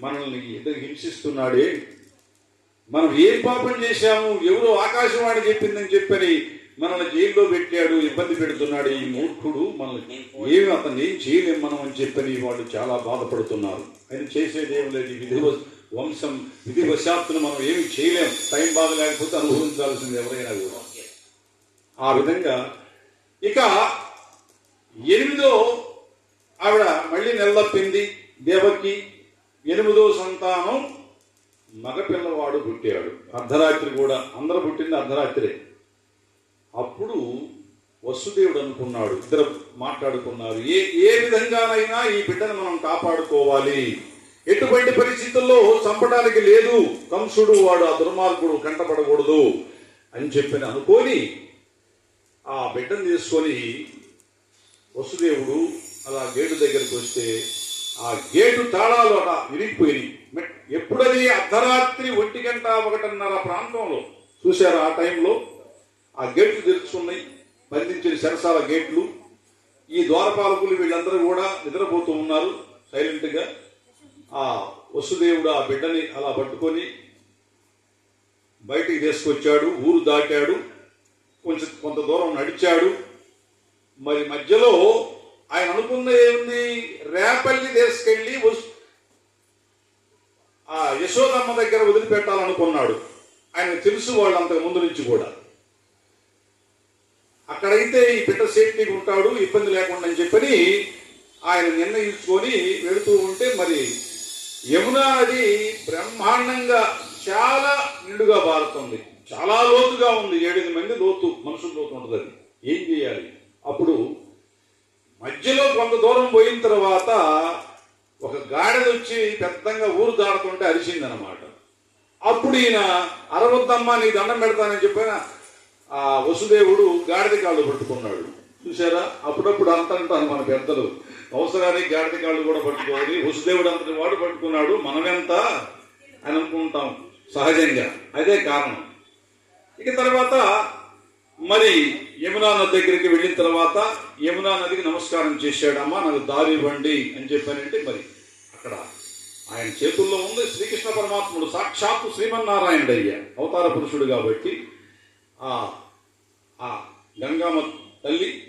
మనల్ని ఎదురు హింసిస్తున్నాడే? మనం ఏం పాపం చేశాము? ఎవరో ఆకాశవాణి చెప్పిందని చెప్పని మనల్ని జైల్లో పెట్టాడు ఇబ్బంది పెడుతున్నాడు ఈ మూర్ఖుడు. మనల్ని ఏమి అతన్ని ఏం చేయలేం మనం అని చెప్పని వాళ్ళు చాలా బాధపడుతున్నారు. ఆయన చేసేదేం లేదు. విధి వంశం విధి వశాత్తును మనం ఏమి చేయలేం. టైం బాధ లేకపోతే అనుభవించాల్సింది ఎవరైనా కూడా. ఆ విధంగా ఇక ఎనిమిదో ఆవిడ మళ్ళీ నెలతప్పింది దేవకి. ఎనిమిదో సంతానం మగపిల్లవాడు పుట్టాడు. అర్ధరాత్రి కూడా అందరూ పుట్టింది అర్ధరాత్రే. అప్పుడు వసుదేవుడు అనుకున్నాడు ఇద్దరు మాట్లాడుకున్నారు ఏ ఏ విధంగానైనా ఈ బిడ్డను మనం కాపాడుకోవాలి. ఎటువంటి పరిస్థితుల్లో చంపడానికి లేదు. కంసుడు వాడు ఆ దుర్మార్గుడు కంటపడకూడదు అని చెప్పిన అనుకొని ఆ బిడ్డను తీసుకొని వసుదేవుడు అలా గేటు దగ్గరికి వస్తే ఆ గేటు తాళాలు అలా విరిగిపోయి ఎప్పుడది అర్ధరాత్రి ఒంటి గంట ఒకటిన్నర ప్రాంతంలో. చూశారు ఆ టైంలో? ఆ గేట్లు తెరుచుకున్నాయి. బంధించిన సరసాల గేట్లు. ఈ ద్వారపాలకులు వీళ్ళందరూ కూడా నిద్రపోతూ ఉన్నారు సైలెంట్గా. ఆ వసుదేవుడు ఆ బిడ్డని అలా పట్టుకొని బయటికి తీసుకొచ్చాడు. ఊరు దాటాడు. కొంచెం కొంత దూరం నడిచాడు. మరి మధ్యలో ఆయన అనుకున్న ఏముంది? రేపల్లి తీసుకెళ్ళి ఆ యశోదమ్మ దగ్గర వదిలిపెట్టాలనుకున్నాడు. ఆయన తెలుసు వాళ్ళు అంతకు ముందు నుంచి కూడా. అక్కడైతే ఈ బిడ్డ సేఫ్టీగా ఉంటాడు ఇబ్బంది లేకుండా అని చెప్పని ఆయన నిర్ణయించుకొని వెళుతూ ఉంటే మరి యమునా నది బ్రహ్మాండంగా చాలా నిండుగా బారుతుంది. చాలా లోతుగా ఉంది. ఏడెనిమిది మంది లోతు మనుషుల లోతు ఉంటుంది అది. ఏం చేయాలి? అప్పుడు మధ్యలో కొంత దూరం పోయిన తర్వాత గాడిద వచ్చి పెద్దంగా ఊరు దాడుతుంటే అరిచిందనమాట అప్పుడు ఈయన అరవద్దమ్మా నీ దండం పెడతానని చెప్పిన ఆ వసుదేవుడు గాడిద కాళ్ళు పట్టుకున్నాడు. చూసారా అప్పుడప్పుడు అంత అంటారు మన పెద్దలు. అవసరానికి గాడిద కాళ్ళు కూడా పట్టుకోవాలి వసుదేవుడు అంతటి వాడు పట్టుకున్నాడు మనమెంత? అని అనుకుంటాం సహజంగా. అదే కారణం. ఇక తర్వాత మరి యమునా నది దగ్గరికి వెళ్ళిన తర్వాత యమునా నదికి నమస్కారం చేశాడమ్మా నాకు దారి ఇవ్వండి అని చెప్పానంటే మరి అక్కడ ఆయన చేతుల్లో ఉంది. శ్రీకృష్ణ పరమాత్ముడు సాక్షాత్తు శ్రీమన్నారాయణుడు అయ్యా అవతార పురుషుడు కాబట్టి ఆ ఆ గంగామ తల్లి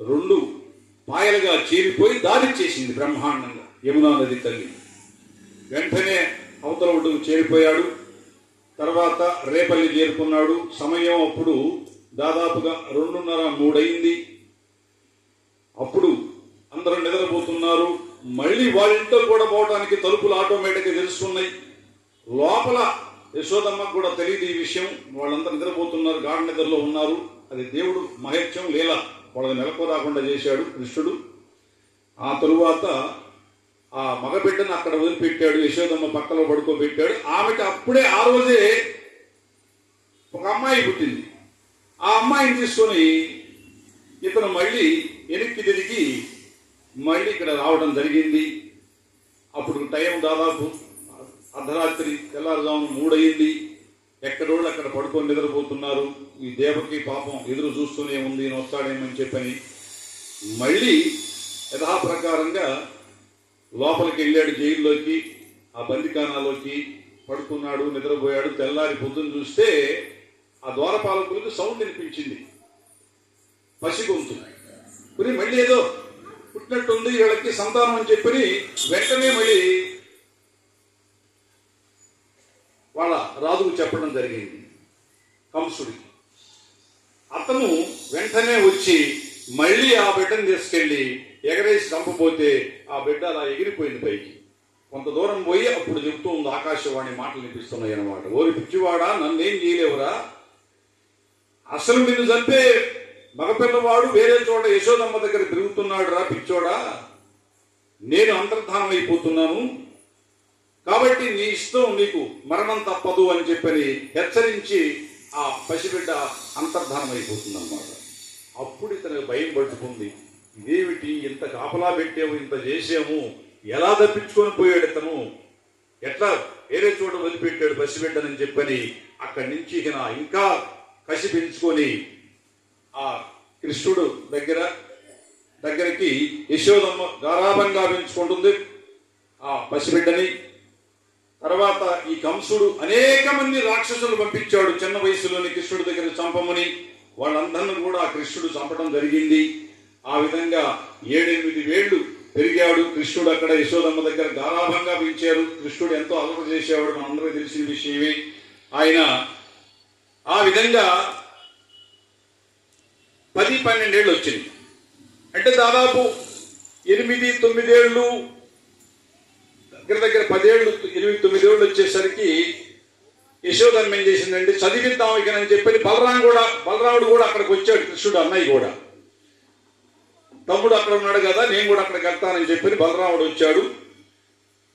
రెండు పాయలుగా చీరిపోయి దారి చేసింది బ్రహ్మాండంగా. యమునా నది తల్లి. వెంటనే అవతల ఒడ్డుకు చేరిపోయాడు. తర్వాత రేపల్లి చేరుకున్నాడు. సమయం అప్పుడు దాదాపుగా రెండున్నర మూడయింది. అప్పుడు అందరూ నిద్రపోతున్నారు. మళ్ళీ వాళ్ళ ఇంట్లో కూడా పోవడానికి తలుపులు ఆటోమేటిక్గా తెలుస్తున్నాయి లోపల యశోదమ్మకు కూడా తెలియదు ఈ విషయం. వాళ్ళంతా నిద్రపోతున్నారు గాఢ నిద్రలో ఉన్నారు. అది దేవుడు మహత్యం లీల. వాళ్ళని నెలకు రాకుండా చేశాడు కృష్ణుడు. ఆ తరువాత ఆ మగబిడ్డను అక్కడ వదిలిపెట్టాడు యశోదమ్మ పక్కలో పడుకోబెట్టాడు. ఆమెకి అప్పుడే ఆ రోజే ఒక అమ్మాయి పుట్టింది. ఆ అమ్మాయిని తీసుకొని ఇతను మళ్ళీ వెనక్కి తిరిగి మళ్ళీ ఇక్కడ రావడం జరిగింది. అప్పుడు టైం దాదాపు అర్ధరాత్రి తెల్లారుజాము మూడయింది. ఎక్కడోళ్ళు అక్కడ పడుకొని నిద్రపోతున్నారు. ఈ దేవకి పాపం ఎదురు చూస్తూనే ఉంది ఈయన వస్తాడేమని చెప్పని. మళ్ళీ యథాప్రకారంగా లోపలికి వెళ్ళాడు జైల్లోకి ఆ బందికానాలోకి. పడుకున్నాడు నిద్రపోయాడు. తెల్లారి పొద్దున్న చూస్తే ఆ ద్వారపాలకులకు సౌండ్ వినిపించింది. పసి గొంతు మళ్ళీ ఏదో పుట్టినట్టుంది వీళ్ళకి సంతానం అని చెప్పి వెంటనే మళ్ళీ వాళ్ళ రాజుకు చెప్పడం జరిగింది కంసుడికి. అతను వెంటనే వచ్చి మళ్ళీ ఆ బిడ్డను తీసుకెళ్ళి ఎగరేసి చంపబోతే ఆ బిడ్డ అలా ఎగిరిపోయింది పైకి. కొంత దూరం పోయి అప్పుడు చెప్తూ ఉంది ఆకాశవాణి మాటలు వినిపిస్తున్నాయి అన్నమాట ఓరి పిచ్చివాడా నన్నేం చేయలేవురా? అసలు నిన్ను చంపే మగపిల్లవాడు వేరే చోట యశోదమ్మ దగ్గర తిరుగుతున్నాడు రా పిచ్చోడా? నేను అంతర్ధానం అయిపోతున్నాను కాబట్టి నీ ఇష్టం నీకు మరణం తప్పదు అని చెప్పని హెచ్చరించి ఆ పసిబిడ్డ అంతర్ధానం అయిపోతుంది అనమాట అప్పుడు ఇతనికి భయం పట్టుకుంది ఇదేమిటి ఇంత కాపలా పెట్టాము ఇంత చేసాము ఎలా తప్పించుకొని పోయాడు ఇతను? ఎట్లా వేరే చోట వదిలిపెట్టాడు పసిబిడ్డనని చెప్పని అక్కడి నుంచి ఇక ఇంకా కసి పెంచుకొని ఆ కృష్ణుడు దగ్గర దగ్గరికి యశోదమ్మ గారాభంగా పెంచుకుంటుంది ఆ పసిబిడ్డని. తర్వాత ఈ కంసుడు అనేక మంది రాక్షసులు పంపించాడు చిన్న వయసులోని కృష్ణుడి దగ్గర చంపమని. వాళ్ళందరిని కూడా కృష్ణుడు చంపడం జరిగింది. ఆ విధంగా ఏడెనిమిది వేళ్ళు పెరిగాడు కృష్ణుడు అక్కడ. యశోదమ్మ దగ్గర గారాభంగా పెంచారు కృష్ణుడు ఎంతో అలవాటు చేసేవాడు. మనందరికీ తెలిసిన విషయమే. ఆయన ఆ విధంగా పది పన్నెండేళ్ళు వచ్చింది. అంటే దాదాపు ఎనిమిది తొమ్మిదేళ్ళు దగ్గర దగ్గర పదేళ్ళు ఎనిమిది తొమ్మిదేళ్ళు వచ్చేసరికి యశోదమ్మ ఏం చేసిందంటే చదివిద్దాం ఇక అని చెప్పని బలరాం కూడా బలరాముడు కూడా అక్కడికి వచ్చాడు కృష్ణుడు అన్నయ్య కూడా. తమ్ముడు అక్కడ ఉన్నాడు కదా నేను కూడా అక్కడికి వెళ్తానని చెప్పని బలరాముడు వచ్చాడు.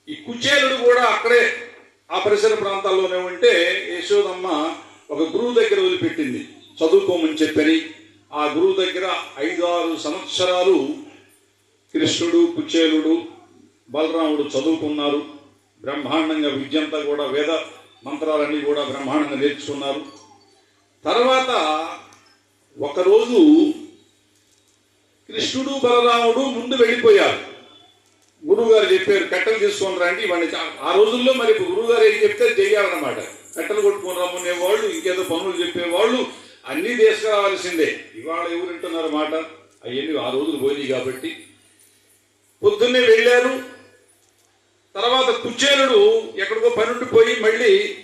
ఈ కుచేలుడు కూడా అక్కడే ఆ పరిసర ప్రాంతాల్లోనే ఉంటే యశోదమ్మ ఒక గురువు దగ్గర వదిలిపెట్టింది. చదువుకోమని చెప్పని ఆ గురువు దగ్గర ఐదు ఆరు సంవత్సరాలు కృష్ణుడు కుచేలుడు బలరాముడు చదువుకున్నారు. బ్రహ్మాండంగా విద్యంతా కూడా వేద మంత్రాలన్నీ కూడా బ్రహ్మాండంగా నేర్చుకున్నారు. తర్వాత ఒకరోజు కృష్ణుడు బలరాముడు ముందు వెళ్ళిపోయారు. గురువుగారు చెప్పారు కట్టెలు తీసుకొని రండి ఇవన్నీ ఆ రోజుల్లో మరి గురువుగారు ఏం చెప్తే చెయ్యాలన్నమాట. కట్టెలు కొట్టుకుని రమ్మనే వాళ్ళు ఇంకేదో పనులు చెప్పేవాళ్ళు అన్నీ తీసుకురావాల్సిందే ఇవాళ ఎవరు వింటున్నారు మాట? అవన్నీ ఆ రోజులు పోయినాయి కాబట్టి. పొద్దున్నే వెళ్ళారు. తర్వాత కుచేలుడు ఎక్కడికో పనుండిపోయి మళ్ళీ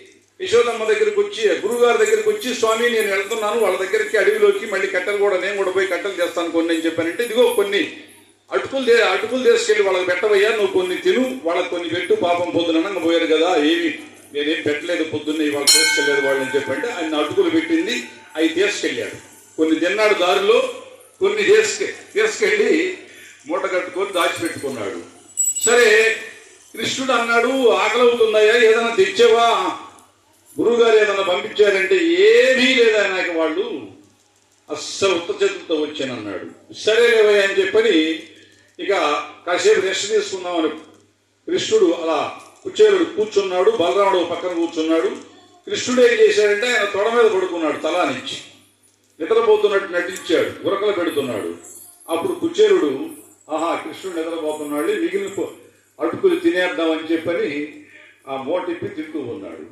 యశోదమ్మ దగ్గరికి వచ్చి గురుగారి దగ్గరికి వచ్చి స్వామి నేను వెళ్తున్నాను. వాళ్ళ దగ్గరికి అడవిలోకి మళ్ళీ కట్టెలు కూడా నేను కూడా పోయి కట్టెలు చేస్తాను కొన్ని అని చెప్పానంటే ఇదిగో కొన్ని. అటుకులు అటుకులు తీసుకెళ్ళి వాళ్ళకి పెట్టవయ్యా. నువ్వు కొన్ని తిను. వాళ్ళకి కొన్ని పెట్టు. పాపం పొద్దున పోయారు కదా. ఏమి నేనేం పెట్టలేదు పొద్దున్నే ఇవాళ తీసుకెళ్ళలేదు వాళ్ళని చెప్పంటే ఆయన అటుకులు పెట్టింది అవి తీసుకెళ్ళాడు. కొన్ని తిన్నాడు దారిలో కొన్ని తీసుకె తీసుకెళ్ళి మూట కట్టుకొని దాచిపెట్టుకున్నాడు. సరే కృష్ణుడు అన్నాడు ఆకలి అవుతుందయ్యా ఏదైనా తెచ్చావా? గురువుగారు ఏదైనా పంపించారంటే ఏమీ లేదా నాకు వాళ్ళు. అస్సలు ఉత్త చేతులతో వచ్చానన్నాడు సరే లేవయ్యా అని చెప్పని ఇక కాసేపు రెస్ట్ తీసుకుందామని కృష్ణుడు అలా కుచేలుడు కూర్చున్నాడు బలరాముడు పక్కన కూర్చున్నాడు. కృష్ణుడు ఏం చేశాడంటే ఆయన తొడ మీద పడుకున్నాడు తలా నుంచి. నిద్రపోతున్నట్టు నటించాడు ఉరకలు పెడుతున్నాడు. అప్పుడు కుచేలుడు ఆహా కృష్ణుడు నిద్రపోతున్నాడు మిగిలిన అటుకులు తినేద్దామని చెప్పని ఆ మోటిప్పి తింటూ ఉన్నాడు.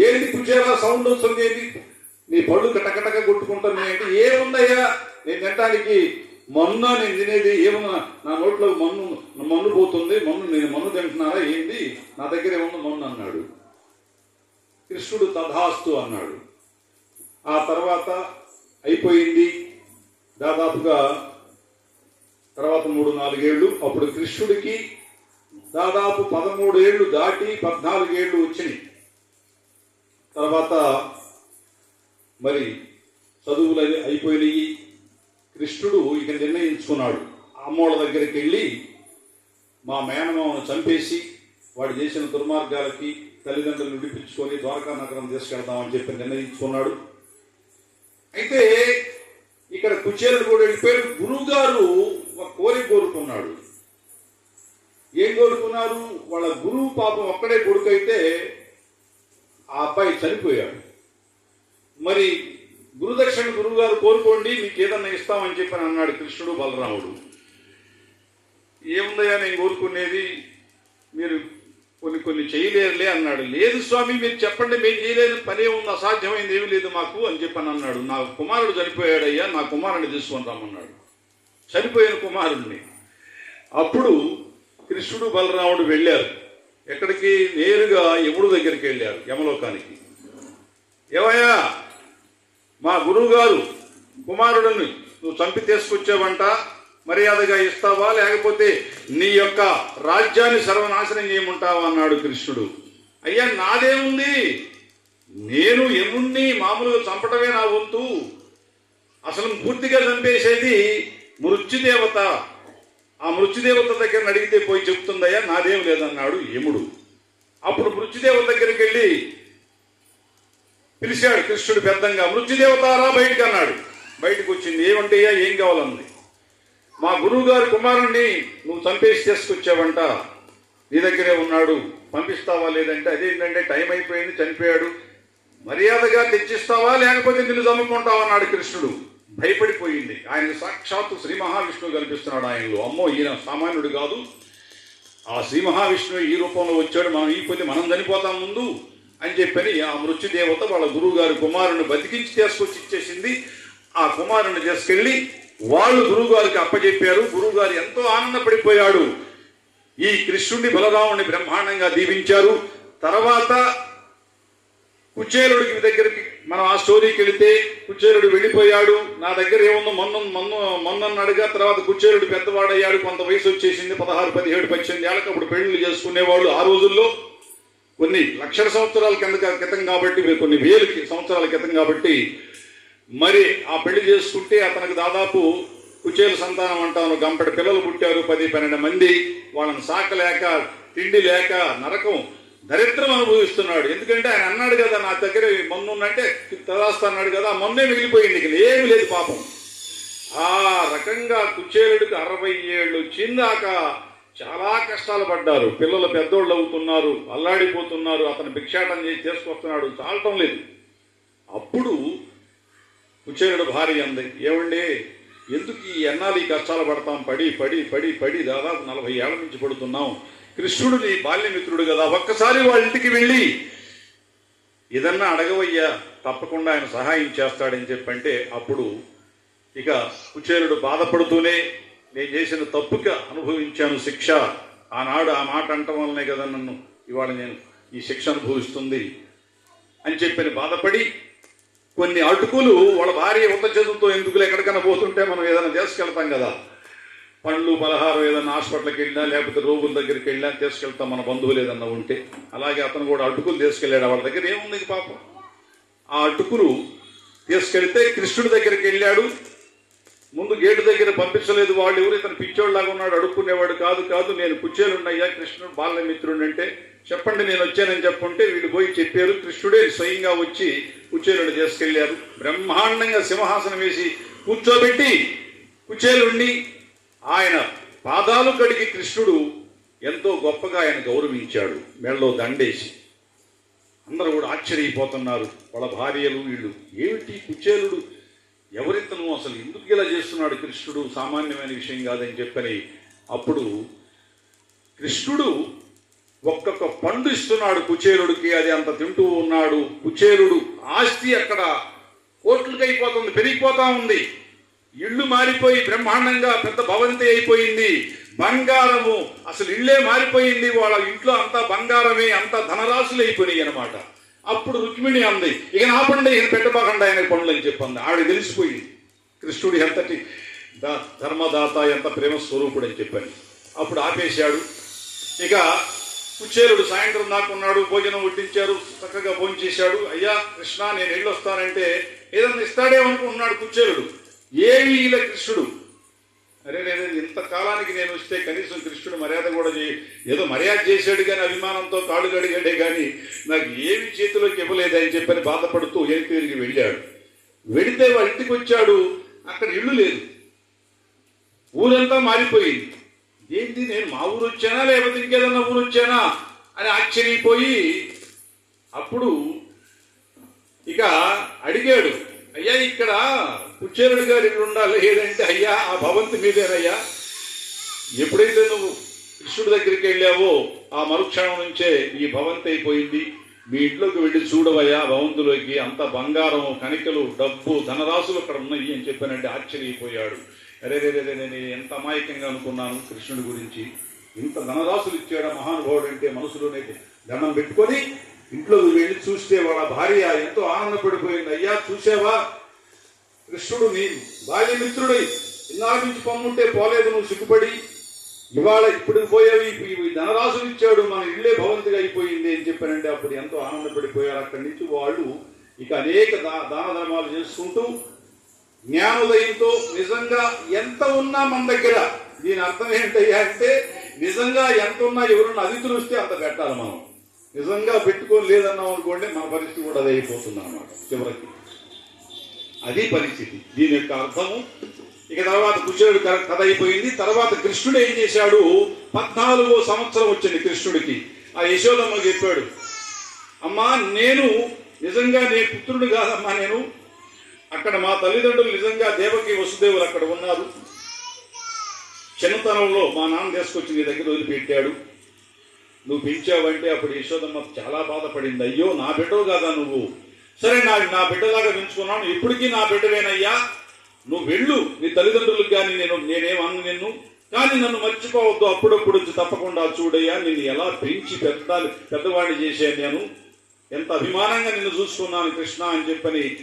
ఏంటి కుచేలా సౌండ్ వస్తుంది ఏంటి? నీ పళ్ళు కటకటక కొట్టుకుంటున్నాయి అంటే ఏముందయ్యా? నేను తినడానికి మన్ను అని తినేది ఏమన్నా నా నోట్లో మన్ను మన్ను పోతుంది. మన్ను నేను మన్ను తింటున్నారా? ఏంది? నా దగ్గర ఏమన్నా మన్ను అన్నాడు. కృష్ణుడు తథాస్తు అన్నాడు. ఆ తర్వాత అయిపోయింది. దాదాపుగా తర్వాత మూడు నాలుగేళ్ళు అప్పుడు కృష్ణుడికి దాదాపు పదమూడు ఏళ్ళు దాటి పద్నాలుగేళ్ళు వచ్చినాయి. తర్వాత మరి చదువులు అయిపోయినాయి. కృష్ణుడు ఇక నిర్ణయించుకున్నాడు. అమ్మోళ్ళ దగ్గరికి వెళ్ళి మా మేనమామను చంపేసి వాడు చేసిన దుర్మార్గాలకి తల్లిదండ్రులు విడిపించుకొని ద్వారకా నగరం తీసుకెళ్దామని చెప్పి నిర్ణయించుకున్నాడు. అయితే ఇక్కడ కుచేరుడు కూడా వెళ్ళిపోయాడు. గురువుగారు ఒక కోరిక కోరుకున్నాడు. ఏం కోరుకున్నారు? వాళ్ళ గురువు పాపం ఒక్కడే కొడుకు అయితే ఆ అబ్బాయి చనిపోయాడు. మరి గురుదక్షిణ గురువు గారు కోరుకోండి మీకు ఏదన్నా ఇస్తామని చెప్పి అన్నాడు కృష్ణుడు బలరాముడు. ఏముందయ్యా నేను కోరుకునేది మీరు కొన్ని కొన్ని చేయలేరులే అన్నాడు. లేదు స్వామి మీరు చెప్పండి మేము చేయలేదు పనే ఉంది అసాధ్యమైంది ఏమీ లేదు మాకు అని చెప్పని అన్నాడు. నా కుమారుడు చనిపోయాడయ్యా నా కుమారుడిని తీసుకొని రమ్మన్నాడు. చనిపోయిన కుమారుడిని అప్పుడు కృష్ణుడు బలరాముడు వెళ్ళారు. ఎక్కడికి? నేరుగా యముడు దగ్గరికి వెళ్ళారు యమలోకానికి. ఏమయ్యా మా గురువు గారు కుమారుడిని నువ్వు చంపి తీసుకొచ్చావంట మర్యాదగా ఇస్తావా? లేకపోతే నీ యొక్క రాజ్యాన్ని సర్వనాశనం చేయమంటావా? అన్నాడు కృష్ణుడు. అయ్యా నాదేముంది? నేను ఎముణ్ణి మామూలుగా చంపటమే నా వంతు. అసలు పూర్తిగా చంపేసేది మృత్యుదేవత. ఆ మృత్యుదేవత దగ్గర అడిగితే పోయి చెప్తుందయ్యా నాదేం లేదన్నాడు యముడు. అప్పుడు మృత్యుదేవత దగ్గరికి వెళ్ళి పిలిచాడు కృష్ణుడు పెద్దంగా మృత్యుదేవతారా బయటికి అన్నాడు. బయటకు వచ్చింది ఏమంటయ్యా ఏం కావాలంది? మా గురువు గారి కుమారుణ్ణి నువ్వు చంపేసి తీసుకొచ్చావంట. నీ దగ్గరే ఉన్నాడు. పంపిస్తావా లేదంటే అదేంటంటే టైం అయిపోయింది చనిపోయాడు. మర్యాదగా తెచ్చిస్తావా లేకపోతే నిన్ను చంపుకుంటావా అన్నాడు కృష్ణుడు. భయపడిపోయింది. ఆయన సాక్షాత్తు శ్రీ మహావిష్ణువు కనిపిస్తున్నాడు ఆయనలో. అమ్మో ఈయన సామాన్యుడు కాదు. ఆ శ్రీ మహావిష్ణువు ఈ రూపంలో వచ్చాడు. మనం ఈ పొద్దు మనం చనిపోతాం ముందు అని చెప్పని ఆ మృత్యుదేవత వాళ్ళ గురువు గారి కుమారుని బతికించి తీసుకొచ్చి ఇచ్చేసింది. ఆ కుమారుని తీసుకెళ్ళి వాళ్ళు గురువుగారికి అప్పచెప్పారు గురువుగారు ఎంతో ఆనందపడిపోయాడు. ఈ కృష్ణుడిని బలరాముడిని బ్రహ్మాండంగా దీవించారు. తర్వాత కుచేలుడికి దగ్గరికి మనం ఆ స్టోరీకి వెళితే కుచేలుడు వెళ్ళిపోయాడు. నా దగ్గర ఏముందో మొన్న మొన్న అడిగా. తర్వాత కుచేలుడు పెద్దవాడయ్యాడు. కొంత వయసు వచ్చేసింది. పదహారు పదిహేడు పద్దెనిమిది ఏళ్ళకి అప్పుడు పెళ్ళి చేసుకునేవాళ్ళు ఆ రోజుల్లో. కొన్ని లక్షల సంవత్సరాల కింద క్రితం కాబట్టి కొన్ని వేల సంవత్సరాల క్రితం కాబట్టి మరి ఆ పెళ్ళి చేసుకుంటే అతనికి దాదాపు కుచేలు సంతానం అంటాను. గంపటి పిల్లలు పుట్టారు పది పన్నెండు మంది. వాళ్ళని సాకలేక తిండి లేక నరకం దరిద్రం అనుభవిస్తున్నాడు. ఎందుకంటే ఆయన అన్నాడు కదా నా దగ్గర మందు ఉందంటే తదాస్తా అన్నాడు కదా ఆ మందే మిగిలిపోయింది ఇక. ఏమీ లేదు పాపం. ఆ రకంగా కుచేలుడికి అరవై ఏళ్ళు వచ్చిందాక చాలా కష్టాలు పడ్డారు. పిల్లలు పెద్దోళ్ళు అవుతున్నారు అల్లాడిపోతున్నారు అతను భిక్షాటం చేసి తీసుకొస్తున్నాడు చాలటం లేదు. అప్పుడు కుచేరుడు భార్య అంది ఏమండి ఎందుకు ఈ ఎన్నాళ్ళు ఈ కష్టాలు పడతాం? పడి పడి పడి పడి దాదాపు నలభై ఏళ్ళ నుంచి పడుతున్నాం. కృష్ణుడు నీ బాల్యమిత్రుడు కదా ఒక్కసారి వాళ్ళ ఇంటికి వెళ్ళి ఏదన్నా అడగవయ్యా తప్పకుండా ఆయన సహాయం చేస్తాడని చెప్పంటే అప్పుడు ఇక కుచేరుడు బాధపడుతూనే నేను చేసిన తప్పుకి అనుభవించాను శిక్ష. ఆనాడు ఆ మాట అంటం వల్లనే కదా నన్ను ఇవాళ నేను ఈ శిక్ష అనుభవిస్తుంది అని చెప్పని బాధపడి కొన్ని అటుకులు వాళ్ళ భార్య ఉన్న చదువుతో ఎందుకు ఎక్కడికైనా పోతుంటే మనం ఏదైనా తీసుకెళ్తాం కదా. పండ్లు పలహారం ఏదైనా హాస్పిటల్కి వెళ్ళినా లేకపోతే రోగుల దగ్గరికి వెళ్ళినా తీసుకెళ్తాం మన బంధువులు ఏదన్నా ఉంటే. అలాగే అతను కూడా అటుకులు తీసుకెళ్ళాడు వాళ్ళ దగ్గర ఏముంది పాపం? ఆ అటుకులు తీసుకెళ్తే కృష్ణుడి దగ్గరికి వెళ్ళాడు ముందు గేటు దగ్గర పంపించలేదు. వాళ్ళు ఎవరు? ఇతను పిచ్చోళ్ళలాగా ఉన్నాడు అడుక్కునేవాడు కాదు కాదు నేను కుచ్చేలున్నయ్యా కృష్ణుడు బాల్యమిత్రుడు అంటే చెప్పండి నేను వచ్చానని చెప్పుంటే వీళ్ళు పోయి చెప్పారు. కృష్ణుడే స్వయంగా వచ్చి కుచేలుడు తీసుకెళ్ళారు బ్రహ్మాండంగా సింహాసనం వేసి కూర్చోబెట్టి కుచేలుణ్ణి ఆయన పాదాలు కడిగి కృష్ణుడు ఎంతో గొప్పగా ఆయన గౌరవించాడు. మెడలో దండేసి. అందరూ కూడా ఆశ్చర్యపోతున్నారు. వాళ్ళ భార్యలు వీళ్ళు. ఏమిటి కుచేలుడు ఎవరితను అసలు ఎందుకు ఇలా చేస్తున్నాడు కృష్ణుడు? సామాన్యమైన విషయం కాదని చెప్పని అప్పుడు కృష్ణుడు ఒక్కొక్క పండు ఇస్తున్నాడు కుచేరుడికి అది అంత తింటూ ఉన్నాడు. కుచేరుడు ఆస్తి అక్కడ కోట్లకి అయిపోతుంది పెరిగిపోతా ఉంది. ఇళ్ళు మారిపోయి బ్రహ్మాండంగా పెద్ద భవంతి అయిపోయింది. బంగారము అసలు ఇళ్ళే మారిపోయింది. వాళ్ళ ఇంట్లో అంతా బంగారమే అంతా ధనరాశులు అయిపోయినాయి అనమాట అప్పుడు రుక్మిణి అంది ఇక నా ఈయన పెట్టబాకండి ఆయన పనులు అని చెప్పింది. ఆవిడ తెలిసిపోయింది. కృష్ణుడి ఎంతటి ధర్మదాత ఎంత ప్రేమ స్వరూపుడు అని చెప్పాను. అప్పుడు ఆపేశాడు. ఇక కుచేలుడు సాయంత్రం దాకున్నాడు భోజనం వడ్డించారు చక్కగా భోజనం చేశాడు. అయ్యా కృష్ణ నేను వెళ్ళి వస్తానంటే ఏదన్నా ఇస్తాడేమనుకుంటున్నాడు కుచేలుడు? ఏమి ఇలా కృష్ణుడు? అరే నేను ఇంత కాలానికి నేను వస్తే కనీసం కృష్ణుడు మర్యాద కూడా చేయి ఏదో మర్యాద చేశాడు కానీ అభిమానంతో కాళ్ళు కడిగాడే కానీ నాకు ఏమి చేతిలోకి ఇవ్వలేదని చెప్పని బాధపడుతూ ఏం వెళ్ళాడు. వెడితే వాడి ఇంటికి వచ్చాడు. అక్కడ ఇల్లు లేదు. ఊరంతా మారిపోయింది. ఏంటి నేను మా ఊరు వచ్చానా లేకపోతే ఇంకేదన్నా ఊరు వచ్చానా అని ఆశ్చర్యపోయి అప్పుడు ఇక అడిగాడు అయ్యా ఇక్కడ కుచేరుడు గారు ఇక్కడ ఉండాలి ఏదంటే అయ్యా ఆ భవంతి మీదేనయ్యా. ఎప్పుడైతే నువ్వు కృష్ణుడి దగ్గరికి వెళ్ళావో ఆ మరుక్షణం నుంచే ఈ భవంతి అయిపోయింది. మీ ఇంట్లోకి వెళ్ళి చూడవయ్యా భవంతులోకి అంత బంగారం కణికలు డబ్బు ధనరాశులు అక్కడ ఉన్నాయి అని చెప్పానంటే ఆశ్చర్యపోయాడు. అరే రే రే నేను ఎంత అమాయకంగా అనుకున్నాను కృష్ణుడి గురించి. ఇంత ధనరాశులు ఇచ్చాడు మహానుభావుడు అంటే మనసులోనే దండం పెట్టుకొని ఇంట్లోకి వెళ్ళి చూస్తే వాళ్ళ భార్య ఎంతో ఆనందపడిపోయింది. అయ్యా చూసావా కృష్ణుడు నీ బాల్యమిత్రుడై ఇన్నాళ్ళ నుంచి పొమ్ముంటే పోలేదు నువ్వు సిగ్గుపడి. ఇవాళ ఇప్పుడు పోయేవి ఇవి ధనరాశులు ఇచ్చాడు మన ఇళ్ళే భవంతిగా అయిపోయింది అని చెప్పానంటే అప్పుడు ఎంతో ఆనందపడిపోయారు. అక్కడి నుంచి వాళ్ళు ఇక అనేక దా- దాన ధర్మాలు చేసుకుంటూ జ్ఞానోదయంతో నిజంగా ఎంత ఉన్నా మన దగ్గర దీని అర్థం ఏంటయ్యా అంటే నిజంగా ఎంత ఉన్నా ఎవరున్నా అతిథులు వస్తే అంత పెట్టాలి మనం. నిజంగా పెట్టుకొని లేదన్నాం అనుకోండి మన పరిస్థితి కూడా అదే అయిపోతుంది అన్నమాట చివరికి. అది పరిస్థితి. దీని యొక్క అర్థము ఇక తర్వాత కుచేరుడు కథ కథ అయిపోయింది. తర్వాత కృష్ణుడు ఏం చేశాడు? పద్నాలుగో సంవత్సరం వచ్చింది కృష్ణుడికి. ఆ యశోదమ్మ చెప్పాడు అమ్మా నేను నిజంగా నీ పుత్రుడు కాదమ్మా నేను. అక్కడ మా తల్లిదండ్రులు నిజంగా దేవకి వసుదేవులు అక్కడ ఉన్నారు. చిన్నతనంలో మా నాన్న తీసుకొచ్చి నీ దగ్గర వదిలిపెట్టాడు. నువ్వు పెంచావంటే అప్పుడు యశోదమ్మ చాలా బాధపడింది. అయ్యో నా బిడ్డవు కాదా నువ్వు? సరే నా నా బిడ్డలాగా పెంచుకున్నాను. ఇప్పటికీ నా బిడ్డవేనయ్యా. నువ్వు వెళ్ళు. నీ తల్లిదండ్రులకు కానీ నేను నేనేమను నిన్ను. కానీ నన్ను మర్చిపోవద్దు. అప్పుడప్పుడు తప్పకుండా చూడయ్యా. నిన్ను ఎలా పెంచి పెద్ద పెద్దవాడిని చేశాను నేను. ఎంత అభిమానంగా నిన్ను చూసుకున్నాను కృష్ణ అని చెప్పని